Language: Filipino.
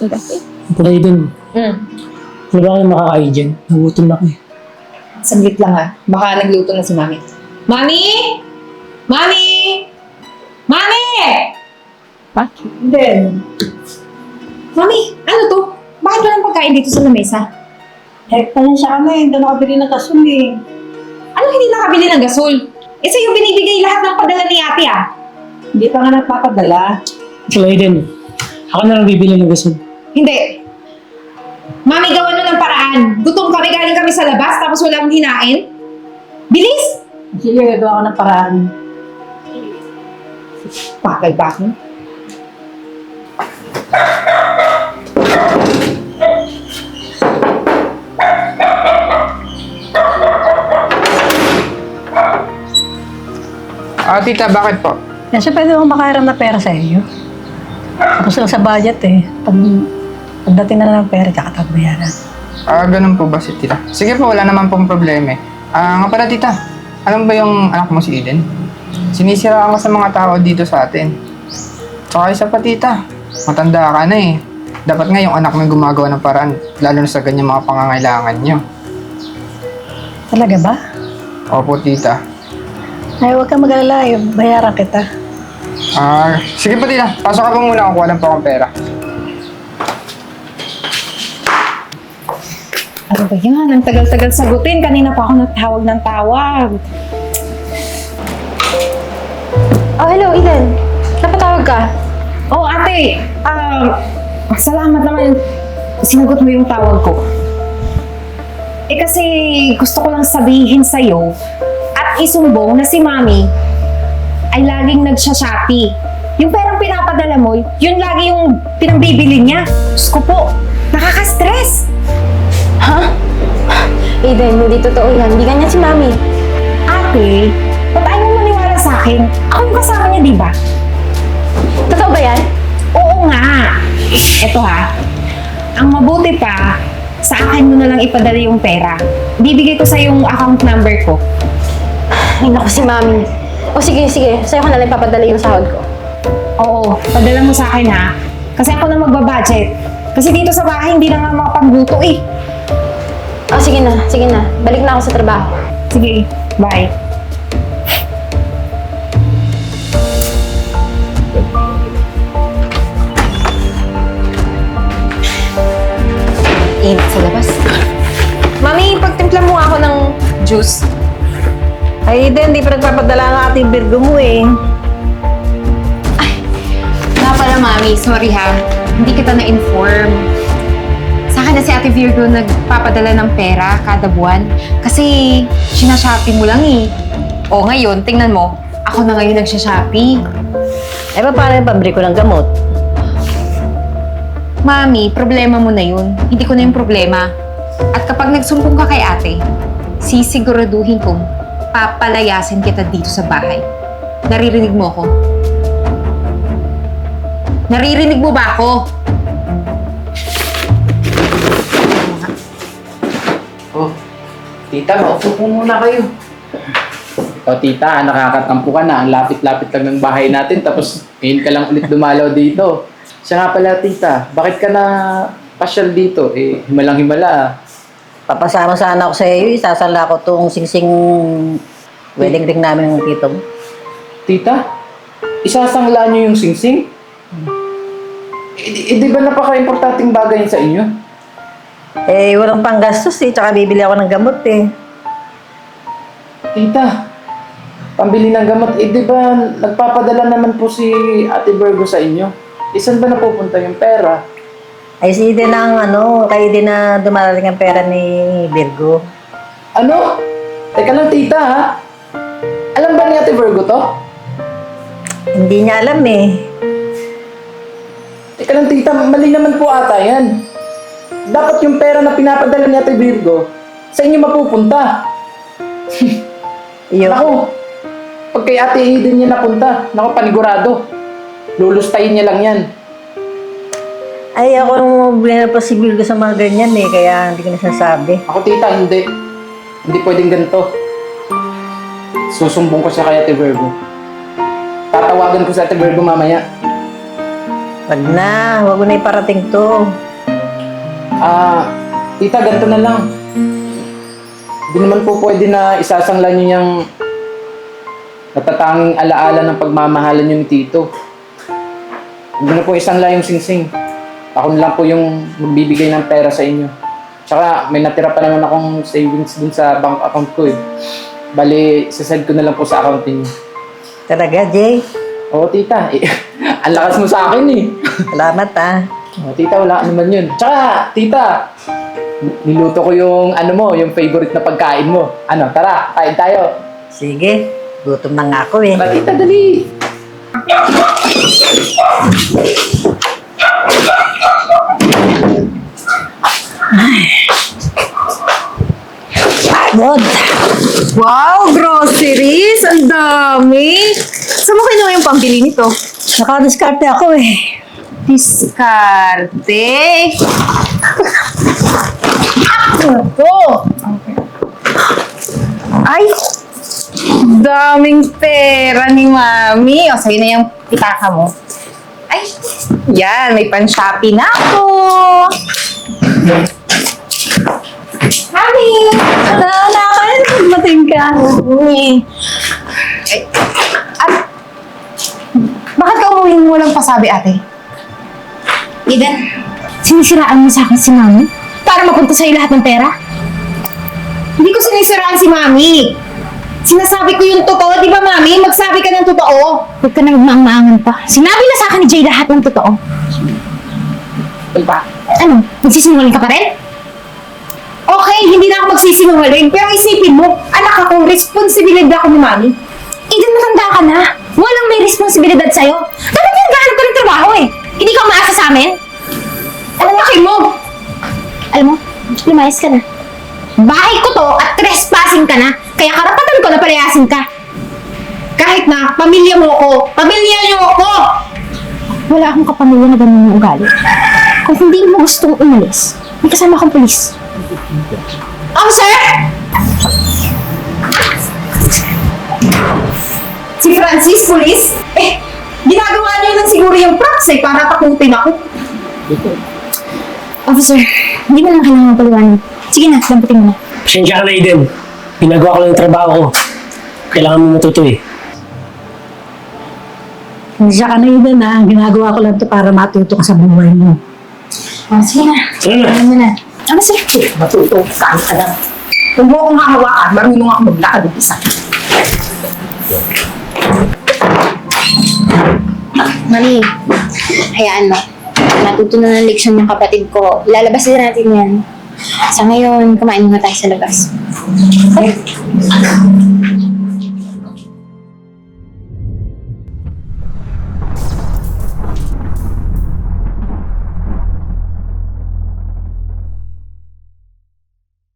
Ito kayo dun. Hmm. Ano ba kayo makakain dyan? Nagutom na ako eh. Saglit lang ha. Baka nagluto na si Mami. Mami! Mami! Mami! Bakit? Then, Mami, ano to? Bakit walang pagkain dito sa lamesa? Eh, ka na eh. Doon ako bili ng kasul eh. Ano hindi nakabili ng gasol? Eh sa'yo binibigay lahat ng padala ni ate ah. Hindi pa nga nagpapadala. Kayo dun. Ako na lang bibili ng gasol. Hindi. Mami, gawan mo ng paraan. Gutom kami, galing kami sa labas, tapos wala akong hinain. Bilis! Sige, gagawa ko ng paraan. Bakal ba ako? Ah, tita, bakit po? Siya pwede akong makairam na pera sa iyo. Tapos lang sa budget eh. Pag, pagdating na lang ng pera, tsaka tayo bayaran. Ah, ganun po ba si tita? Sige po, wala naman pong problema eh. Ah, nga pala tita, alam ba yung anak mo si Eden? Sinisiraan ko sa mga tao dito sa atin. Tsaka isa pa tita, matanda ka na eh. Dapat nga yung anak mo yung gumagawa ng paraan, lalo na sa ganyan mga pangangailangan niyo. Talaga ba? Opo tita. Ay, huwag kang mag-alala. eh. Bayaran kita. Ah, sige po tita, pasok ka po muna kung walang pa akong pera. Ano ba yan? Ang tagal-tagal sagutin. Kanina pa ako natawag ng tawag. Oh, hello, Eden. Napatawag ka? Oh, ate! Um, salamat naman. Sinagot mo yung tawag ko. Eh kasi gusto ko lang sabihin sa'yo at isumbong na si Mami ay laging nagsha-shopee. Yung perang pinapadala mo, yun lagi yung pinambibili niya. Diyos ko po, nakaka-stress. Ha? Eden, hindi totoo yan. Hindi ganyan si Mami. Ate, ba't ayaw mo maniwala sa akin? Ako yung kasama niya, di ba? Totoo ba yan? Oo nga. Eto ha, ang mabuti pa, sa akin mo na lang ipadala yung pera. Bibigay ko sa yung account number ko. Ay, naku si Mami. O sige, sige. Sa'yo ko na lang papadala yung sahod ko. Oo, padala mo sa akin ha. Kasi ako na magbabudget. Kasi dito sa bahay, hindi na nga makapagluto eh. Sige na, sige na. Balik na ako sa trabaho. Sige, bye. Init sa labas. Mami, pagtimpla mo ako ng juice. Ay, Eden, di pa nagpapadala ang ating Virgo mo eh. Nga pala, Mami. Sorry ha. Hindi kita na-inform. Akin na si Ate Virgo nagpapadala ng pera kada buwan. Kasi, sinashopee mo lang eh. O ngayon, tingnan mo. Ako na ngayon nagsashopee. Eh, pa, paano yung pambili ko ng gamot? Mami, problema mo na yun. Hindi ko na yung problema. At kapag nagsumbong ka kay ate, sisiguraduhin kong papalayasin kita dito sa bahay. Naririnig mo ako? Naririnig mo ba ako? Oh, tita, maupo po muna kayo. O tita, nakakatampo ka na. Ang lapit-lapit lang ng bahay natin. Tapos ngayon ka lang ulit dumalaw dito. Siya nga pala, tita. Bakit ka na pasyal dito? Eh, himalang-himala ah. Papasama sana ako sa iyo. Isasala ko tong singsing wedding ring namin ng tito mo. Tita, isasangla niyo yung singsing? Eh, di, eh, di ba napaka-importanting bagay yun sa inyo? Eh, walang panggastos eh. Tsaka bibili ako ng gamot eh. Tita, pambili ng gamot. Eh, di ba nagpapadala naman po si Ate Virgo sa inyo? Isan ba napupunta yung pera? Ay, si Eden ang ano, kay Eden na dumarating ang pera ni Virgo. Ano? Teka lang, tita, ha? Alam ba ni Ate Virgo to? Hindi niya alam eh. Teka lang, tita, mali naman po ata yan. Dapat yung pera na pinapadala ni Ate Virgo, sa inyo mapupunta. Iyo. Naku, pag kay Ate Eden niya napunta, naku, panigurado. Lulustayin niya lang yan. Ay, ako nung na pa si Virgo sa mga ganyan eh. Kaya hindi ko nasasabi. Ako, tita, hindi. Hindi pwedeng ganito. Susumbong ko siya kay Ate Virgo. Tatawagan ko sa Ate Virgo mamaya. Wag na, wag mo na iparating to. Ah, tita, ganito na lang. Hindi naman po pwede na isasangla niyo yung natatanging alaala ng pagmamahalan niyo ni Tito. Hindi na po isangla yung singsing. Ako na lang po yung magbibigay ng pera sa inyo. Tsaka may natira pa naman akong savings dun sa bank account ko eh. Bali, sasend ko na lang po sa account niyo. Talaga, Jay. Oo, tita. Eh, ang lakas mo sa akin eh. Salamat ah. Oh, tita, wala ka naman yun. Tsaka, tita, niluto ko yung ano mo, yung favorite na pagkain mo. Ano, tara, kain tayo. Sige, gutom na nga ako eh. Tara, tita, dali. Pagod. Wow, groceries! Ang dami! Saan mo kinuha yung pambili nito? Nakadiskarte ako eh. Diskarte! Ito! Ay! Daming pera ni Mami. O, sa'yo na yung pitaka mo. Ay! Yan, may pan-shopping na ako! Mami! Wala na ako yun. Magmating ka. Ay, at, bakit ka umuwi mo walang pasabi, ate? Eden, sinisiraan mo sa akin si Mami? Para mapunta sa'yo lahat ng pera? Hindi ko sinisiraan si Mami. Sinasabi ko yung totoo, di ba, Mami? Magsabi ka ng totoo. Huwag ka na magmaangan pa. Sinabi na sa akin ni Jay lahat ng totoo. Diba? Ano? Magsisinungaling ka pa rin? Okay, hindi na ako magsisinungaling. Pero isipin mo, anak ako, responsibilidad ako ni Mami. Eden, matanda ka na. Walang may responsibilidad sa'yo. Dapat yung gahanap ka ng trabaho eh. Hindi ka umaasa sa amin. Ano laki mo? Alam mo, lumayas ka na. Bahay ko to at trespassing ka na. Kaya karapatan ko na palayasin ka. Kahit na pamilya mo ko, pamilya niyo ako! Wala akong kapamilya na ganun yung ugali. Kung hindi mo gustong umalis, may kasama akong polis. Officer! Si Francis, police? Eh, ginagawa niyo lang siguro yung props eh, para takutin ako. Officer, hindi mo lang kailangan paliwanag. Sige na, lamputin mo na. Pasensya ka na, Eden. Pinagawa ko lang yung trabaho ko. Kailangan mo matuto eh. Hindi siya ka na yun ah. Ginagawa ko lang to para matuto ka sa buhay mo. Oh, sige na. Ano na? Ano mo na. Ano sir? Matuto, saan ka lang. Huwag mo akong hahawakan, marunong ako maglakad ng isa. Mami, hayaan mo. Natuto na ng leksyon yung kapatid ko. Ilalabas din natin yan. Sa ngayon, kumain muna tayo sa labas.